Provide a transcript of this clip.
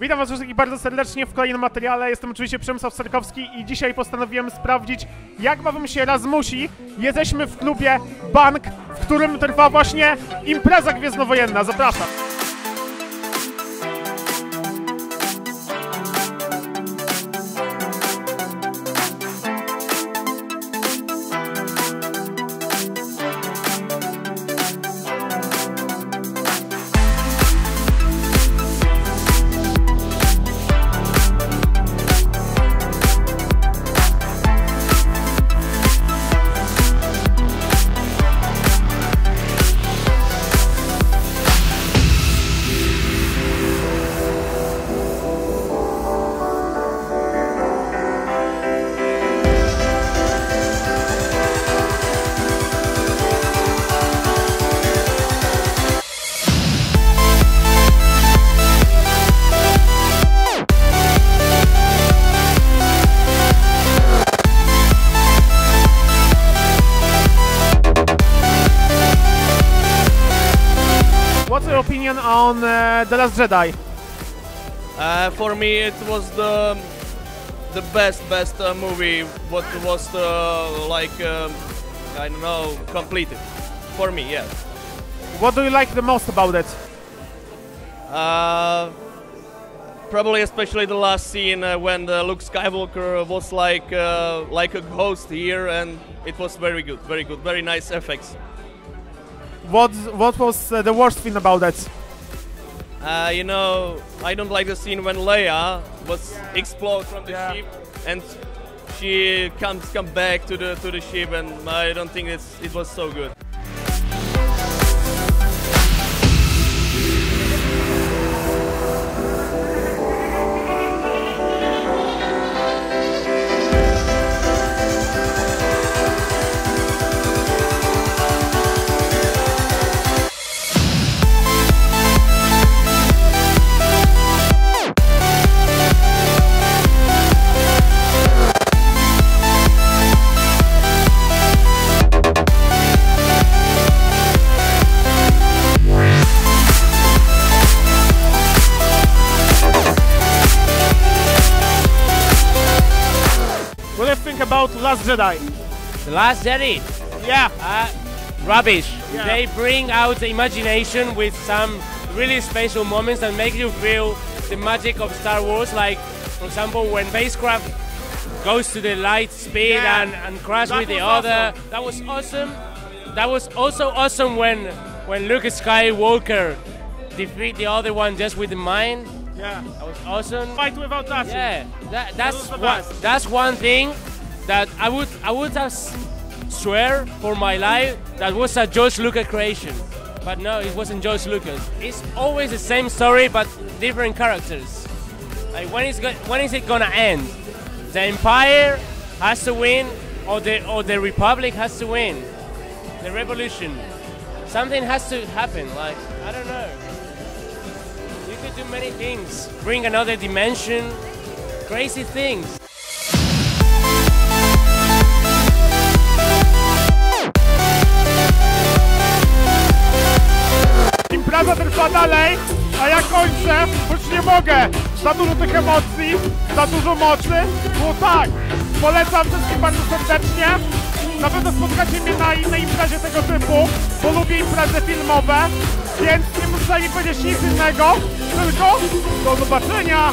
Witam Was wszystkich bardzo serdecznie w kolejnym materiale. Jestem oczywiście Przemysław Serkowski i dzisiaj postanowiłem sprawdzić, jak bawią się Razmusi. Jesteśmy w klubie Bank, w którym trwa właśnie impreza gwiezdnowojenna. Zapraszam. On uh, The Last Jedi? Uh, for me, it was the the best best uh, movie. What was uh, like um, I don't know completed for me. Yeah. What do you like the most about it? Uh, probably especially the last scene uh, when uh, Luke Skywalker was like uh, like a ghost here, and it was very good, very good, very nice effects. What What was uh, the worst thing about it? Uh, you know, I don't like the scene when Leia was explode from the Yeah. ship and she comes come back to the to the ship, and I don't think it's it was so good. About Last Jedi? The Last Jedi, Yeah. uh, rubbish. Yeah. They bring out the imagination with some really special moments that make you feel the magic of Star Wars. Like, for example, when spacecraft goes to the light speed Yeah. and, and crash That with the was other. awesome. That was awesome. That was also awesome when when Luke Skywalker defeat the other one just with the mind. Yeah. That was awesome. Fight without touching. Yeah, that, that's the one, that's one thing that I would I would have swear for my life that was a George Lucas creation, but no, it wasn't George Lucas. It's always the same story but different characters. Like when is when is it gonna end? The Empire has to win, or the or the Republic has to win. The Revolution. Something has to happen. Like I don't know. You could do many things. Bring another dimension. Crazy things. Trwa dalej, a ja kończę, bo już nie mogę. Za dużo tych emocji, za dużo mocy. Było tak, polecam wszystkim bardzo serdecznie. Na pewno spotkacie mnie na innej imprezie tego typu, bo lubię imprezy filmowe, więc nie muszę mi powiedzieć nic innego, tylko do zobaczenia